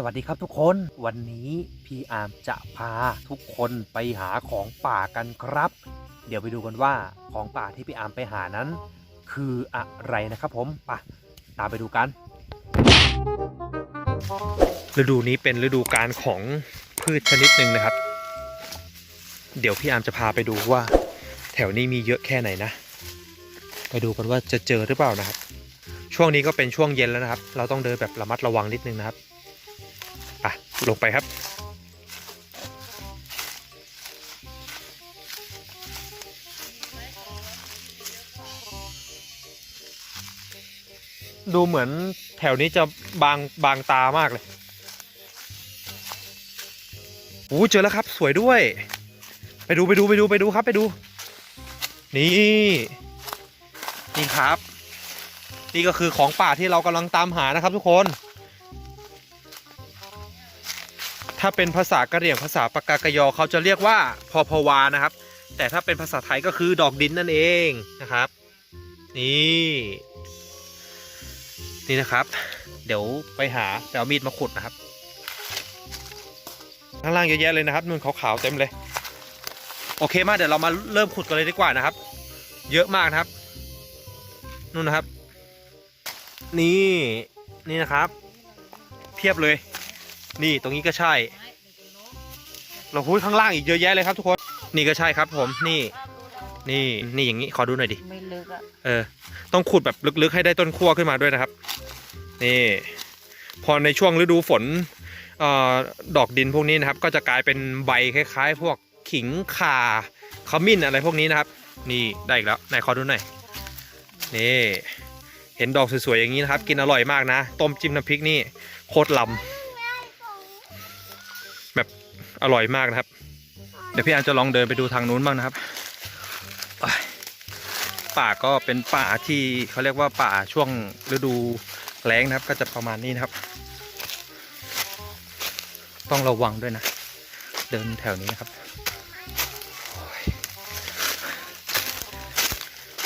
สวัสดีครับทุกคนวันนี้พี่อาร์มจะพาทุกคนไปหาของป่ากันครับ เดี๋ยวไปดูกันว่าของป่าที่พี่อาร์มไปหานั้น คืออะไรนะครับผมไปตามไปดูกัน ฤดูนี้เป็นฤดูการของพืชชนิดหนึ่งนะครับ เดี๋ยวพี่อาร์มจะพาไปดูว่า แถวนี้มีเยอะแค่ไหนนะ ไปดูกันว่าจะเจอหรือเปล่านะครับ ช่วงนี้ก็เป็นช่วงเย็นแล้วนะครับ เราต้องเดินแบบระมัดระวังนิดนึงนะครับ ลงไปครับ ดูเหมือนแถวนี้จะบางบางตามากเลยโอ้เจอแล้วครับ สวยด้วย ไปดูไปดูไปดูไปดูครับไปดู นี่ นี่ครับ นี่ก็คือของป่าที่เรากำลังตามหานะครับทุกคน ถ้าเป็นภาษากะเหรี่ยงภาษาปากกากยอเขาจะเรียกว่าพอพวานะครับ แต่ถ้าเป็นภาษาไทยก็คือดอกดินนั่นเองนะครับ นี่นี่นะครับ เดี๋ยวไปหาไปเอามีดมาขุดนะครับข้างล่างเยอะแยะเลยนะครับนุ่นขาวๆเต็มเลย โอเคมาเดี๋ยวเรามาเริ่มขุดกันเลยดีกว่านะครับ เยอะมากนะครับนู่นนะครับ นี่นี่นะครับ เพียบเลย นี่ตรงนี้ก็ใช่เราพูดข้างล่างอีกเยอะแยะเลยครับทุกคน นี่ก็ใช่ครับผมนี่ นี่นี่อย่างนี้ขอดูหน่อยดิไม่ลึกอะเออ ต้องขุดแบบลึกๆให้ได้ต้นขั้วขึ้นมาด้วยนะครับ นี่ พอในช่วงฤดูฝนเอ่อดอกดินพวกนี้นะครับ ก็จะกลายเป็นใบคล้ายๆ พวกขิงข่าขมิ้นอะไรพวกนี้นะครับ นี่ได้อีกแล้วไหนขอดูหน่อยนี่เห็นดอกสวยๆอย่างนี้นะครับ กินอร่อยมากนะ ต้มจิ้มน้ำพริกนี่โคตรลำแบบ อร่อยมากนะครับ เดี๋ยวพี่อันจะลองเดินไปดูทางนู้นบ้างนะครับ ป่าก็เป็นป่าที่เขาเรียกว่าป่าช่วงฤดูแล้งนะครับ ก็จะประมาณนี้นะครับ ต้องระวังด้วยนะ เดินแถวนี้นะครับ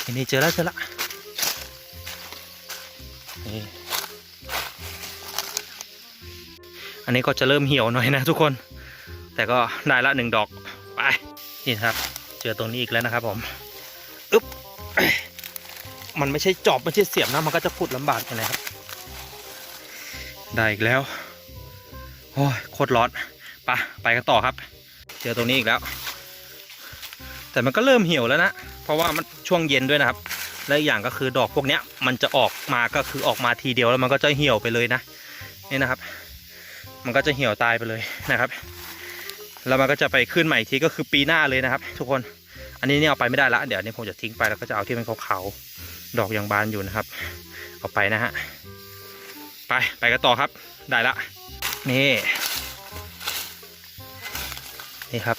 อันนี้เจอแล้วเจอละนี่อันนี้ก็จะเริ่มเหี่ยวหน่อยนะทุกคน แต่ก็ได้ละหนึ่งดอกไปนี่ครับ เจอตรงนี้อีกแล้วนะครับผมอึ๊บมันไม่ใช่จอบไม่ใช่เสียบนะมันก็จะขุดลำบากกันนะครับ ได้อีกแล้วโอ้ยโคตรร้อนไปไปกันต่อครับ เจอตรงนี้อีกแล้ว แต่มันก็เริ่มเหี่ยวแล้วนะเพราะว่ามันช่วงเย็นด้วยนะครับ และอีกอย่างก็คือดอกพวกเนี้ย มันจะออกมาก็คือออกมาทีเดียวแล้วมันก็จะเหี่ยวไปเลยนะนี่นะครับ มันก็จะเหี่ยวตายไปเลยนะครับ แล้วมันก็จะไปขึ้นใหม่อีกทีก็คือปีหน้าเลยนะครับ ทุกคนอันนี้เนี่ยเอาไปไม่ได้ละเดี๋ยวนี้ผมจะทิ้งไปแล้วก็จะเอาที่มันขาวๆดอกยังบานอยู่นะครับ เอาไปนะฮะไปไปกันต่อครับได้ละนี่นี่ครับ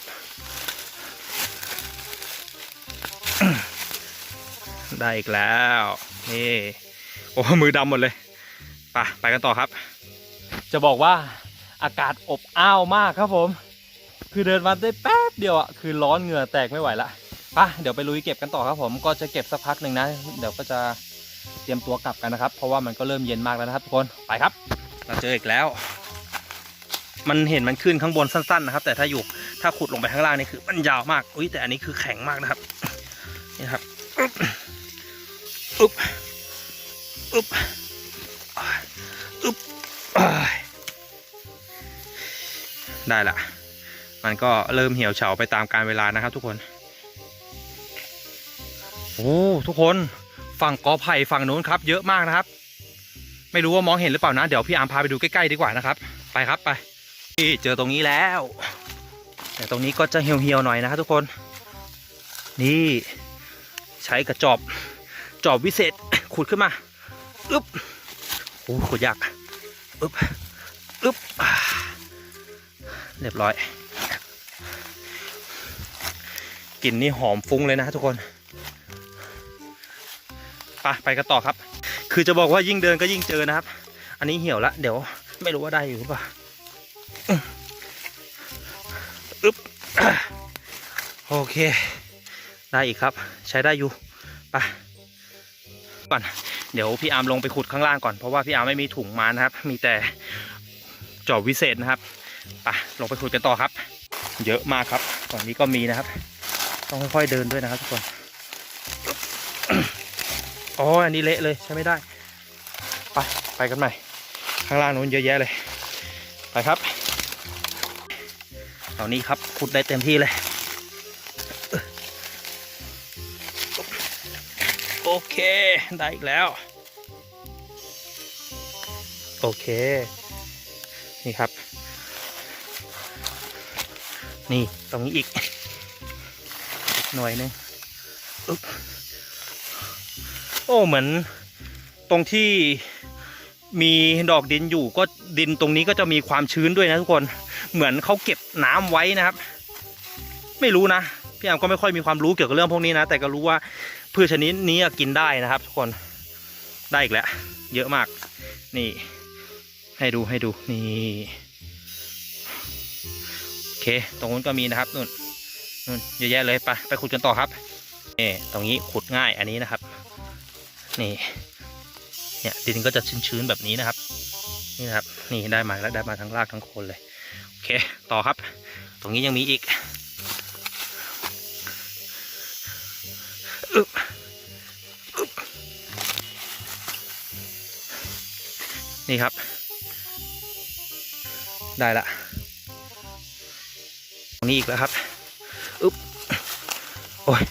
ได้อีกแล้วนี่โอ้มือดำหมดเลยไปไปกันต่อครับ จะบอกว่าอากาศอบอ้าวมากครับผม คือเดินมาได้แป๊บเดียวอะคือร้อนเหงื่อแตกไม่ไหวละไปเดี๋ยวไปลุยเก็บกันต่อครับผมก็จะเก็บสักพักหนึ่งนะเดี๋ยวก็จะเตรียมตัวกลับกันนะครับ เพราะว่ามันก็เริ่มเย็นมากแล้วนะครับทุกคนไปครับ เราเจออีกแล้ว มันเห็นมันขึ้นข้างบนสั้นๆนะครับ แต่ถ้าอยู่ถ้าขุดลงไปข้างล่างนี่คือมันยาวมากอุ้ยแต่อันนี้คือแข็งมากนะครับนี่ครับอึ๊บอึ๊บอึ๊บอ่าอึ๊บได้ละ มันก็เริ่มเหี่ยวเฉาไปตามกาลเวลานะครับ ทุกคน โอ้ทุกคนฝั่งกอไผ่ฝั่งนู้นครับ เยอะมากนะครับ ไม่รู้ว่ามองเห็นหรือเปล่านะเดี๋ยวพี่อาร์มพาไปดูใกล้ๆดีกว่านะครับ ไปครับไปนี่เจอตรงนี้แล้ว แต่ตรงนี้ก็จะเหี่ยวๆหน่อยนะครับทุกคน นี่ใช้กระจอบจอบวิเศษขุดขึ้นมาอึ๊บโอ้ขุดยากอึ๊บอึ๊บเรียบร้อย กลิ่นนี่หอมฟุ้งเลยนะทุกคนไปไปกันต่อครับ คือจะบอกว่ายิ่งเดินก็ยิ่งเจอนะครับ อันนี้เหี่ยวละเดี๋ยวไม่รู้ว่าได้อยู่หรือเปล่าอึ๊บอะโอเค ได้อีกครับ ใช้ได้อยู่ไปก่อนเดี๋ยวพี่อาร์มลงไปขุดข้างล่างก่อนเพราะว่าพี่อาร์มไม่มีถุงมานะครับ มีแต่จอบวิเศษนะครับไปลงไปคุยกันต่อครับ เยอะมากครับฝั่งนี้ก็มีนะครับ ต้องค่อยๆเดินด้วยนะครับทุกคนอ๋ออันนี้เละเลยใช้ไม่ได้ ไปไปกันใหม่ ข้างล่างนู้นเยอะแยะเลย ไปครับตอนนี้ครับขุดได้เต็มที่เลย โอเค ได้อีกแล้ว โอเค นี่ครับ นี่ตรงนี้อีก หน่วยนึงอึ๊บโอ้เหมือนตรงที่มีดอกดินอยู่ก็ดินตรงนี้ก็จะมีความชื้นด้วยนะทุกคนเหมือนเขาเก็บน้ำไว้นะครับ ไม่รู้นะพี่แอมก็ไม่ค่อยมีความรู้เกี่ยวกับเรื่องพวกนี้นะ แต่ก็รู้ว่าพืชชนิดนี้กินได้นะครับ ทุกคนได้อีกแล้วเยอะมาก นี่ ให้ดูให้ดูนี่โอเค ตรงนู้นก็มีนะครับนู่น นู่นเยอะแยะเลยไปไปขุดกันต่อครับนี่ตรงนี้ขุดง่ายอันนี้นะครับ นี่เนี่ยดินก็จะชื้นๆแบบนี้นะครับ นี่นะครับนี่ได้มาแล้วได้มาทั้งรากทั้งโคนเลยโอเคต่อครับ ตรงนี้ยังมีอีกนี่ครับ ได้ละตรงนี้อีกแล้วครับ โอ้ย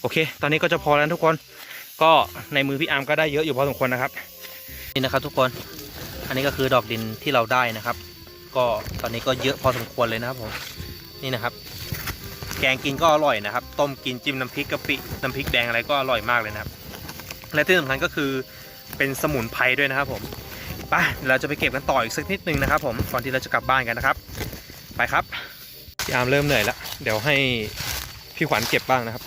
โอเค ตอนนี้ก็จะพอแล้วทุกคน ก็ในมือพี่อาร์มก็ได้เยอะอยู่พอสมควรนะครับ นี่นะครับทุกคน อันนี้ก็คือดอกดินที่เราได้นะครับ ก็ตอนนี้ก็เยอะพอสมควรเลยนะครับผม นี่นะครับ แกงกินก็อร่อยนะครับ ต้มกินจิ้มน้ำพริกกะปิ น้ำพริกแดงอะไรก็อร่อยมากเลยนะครับ และที่สำคัญก็คือเป็นสมุนไพรด้วยนะครับผม ไปเดี๋ยวเราจะไปเก็บกันต่ออีกสักนิดนึงนะครับ ผม ก่อนที่เราจะกลับบ้านกันนะครับ ไปครับ พี่อาร์มเริ่มเหนื่อยแล้ว เดี๋ยวให้ พี่ขวัญเก็บบ้างนะครับ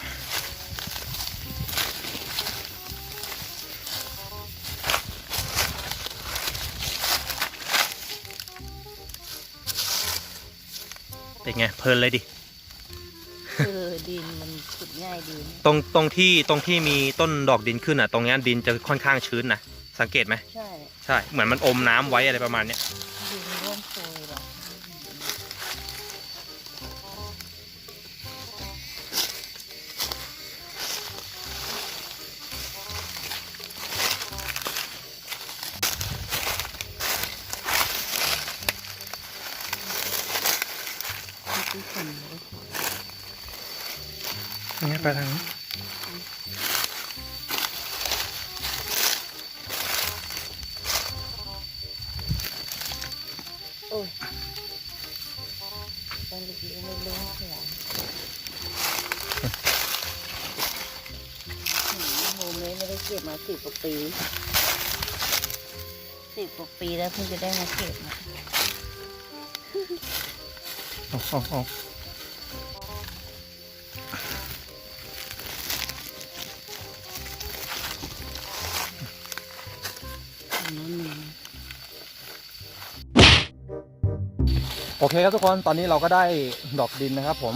เป็นไง เพลินเลยดิ เออดินมันขุดง่ายดีนะตรงตรงที่ตรงที่มีต้นดอกดินขึ้นอะ ตรงเนี้ยดินจะค่อนข้างชื้นนะ สังเกตไหม ใช่ ใช่ เหมือนมันอมน้ำไว้อะไรประมาณเนี้ย นี่ไปทางนี้โอ้ยตอนเด็กๆไม่รู้เสียโฮมเลยไม่ได้เก็บมาสิบกว่าปีสิบกว่าปีแล้วเพิ่งจะได้มาเก็บนะเอาเอาเอาอัน โอเคครับทุกคนตอนนี้เราก็ได้ดอกดินนะครับ ผม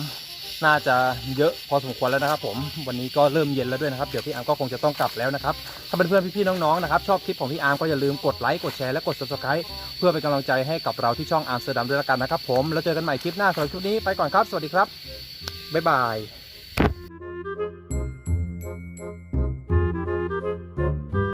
น่าจะเยอะพอสมควรแล้วนะครับ ผมวันนี้ก็เริ่มเย็นแล้วด้วยนะครับเดี๋ยวพี่อาร์มก็คงจะต้องกลับแล้วนะครับถ้าเป็นเพื่อนพี่ๆน้องๆนะครับชอบคลิปของพี่อาร์มก็อย่าลืมกดไลค์กดแชร์และกด subscribe เพื่อเป็นกำลังใจให้กับเราที่ช่องอาร์มเซอร์ดัมด้วยละกันนะครับ ผมแล้วเจอกันใหม่คลิปหน้าสำหรับคลิปนี้ไปก่อนครับ สวัสดีครับบ๊ายบาย